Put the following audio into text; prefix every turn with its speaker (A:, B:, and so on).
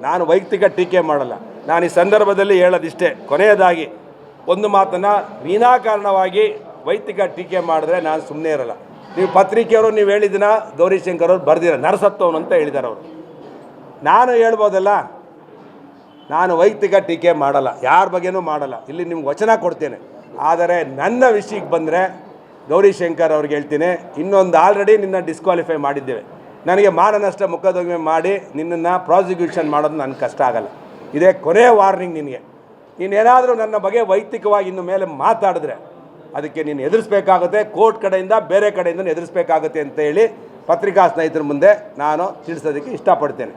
A: ನಾನು ವೈಯಕ್ತಿಕ ಟೀಕೆ ಮಾಡಲ್ಲ. ನಾನು ಈ ಸಂದರ್ಭದಲ್ಲಿ ಹೇಳೋದಿಷ್ಟೇ. ಕೊನೆಯದಾಗಿ ಒಂದು ಮಾತನ್ನು ವಿನಾಕಾರಣವಾಗಿ ವೈಯಕ್ತಿಕ ಟೀಕೆ ಮಾಡಿದ್ರೆ ನಾನು ಸುಮ್ಮನೆ ಇರಲ್ಲ. ನೀವು ಪತ್ರಿಕೆಯವರು ನೀವು ಹೇಳಿದಿನ ಗೌರಿಶಂಕರ್ ಅವರು ಬರ್ದಿರ ನರಸತ್ವನು ಅಂತ ಹೇಳಿದ್ದಾರೆ ಅವರು. ನಾನು ಹೇಳ್ಬೋದಲ್ಲ? ನಾನು ವೈಯಕ್ತಿಕ ಟೀಕೆ ಮಾಡಲ್ಲ. ಯಾರ ಬಗ್ಗೆನೂ ಮಾಡಲ್ಲ. ಇಲ್ಲಿ ನಿಮ್ಗೆ ವಚನ ಕೊಡ್ತೇನೆ. ಆದರೆ ನನ್ನ ವಿಷಯಕ್ಕೆ ಬಂದರೆ ಗೌರಿಶಂಕರ್ ಅವ್ರಿಗೆ ಹೇಳ್ತೀನಿ. ಇನ್ನೊಂದು ಆಲ್ರೆಡಿ ನಿನ್ನ ಡಿಸ್ಕ್ವಾಲಿಫೈ ಮಾಡಿದ್ದೇವೆ. ನನಗೆ ಮಾನನಷ್ಟ ಮೊಕದ್ದಮೆ ಮಾಡಿ ನಿನ್ನನ್ನು ಪ್ರಾಸಿಕ್ಯೂಷನ್ ಮಾಡೋದು ನನಗೆ ಕಷ್ಟ ಆಗಲ್ಲ. ಇದೇ ಕೊನೆ ವಾರ್ನಿಂಗ್ ನಿನಗೆ. ನೀನೇನಾದರೂ ನನ್ನ ಬಗ್ಗೆ ವೈಯಕ್ತಿಕವಾಗಿ ಇನ್ನು ಮೇಲೆ ಮಾತಾಡಿದ್ರೆ ಅದಕ್ಕೆ ನೀನು ಎದುರಿಸಬೇಕಾಗುತ್ತೆ ಕೋರ್ಟ್ ಕಡೆಯಿಂದ ಬೇರೆ ಕಡೆಯಿಂದ ಎದುರಿಸಬೇಕಾಗುತ್ತೆ ಅಂತ ಹೇಳಿ ಪತ್ರಿಕಾ ಸ್ನೇಹಿತರ ಮುಂದೆ ನಾನು ತಿಳಿಸೋದಕ್ಕೆ ಇಷ್ಟಪಡ್ತೇನೆ.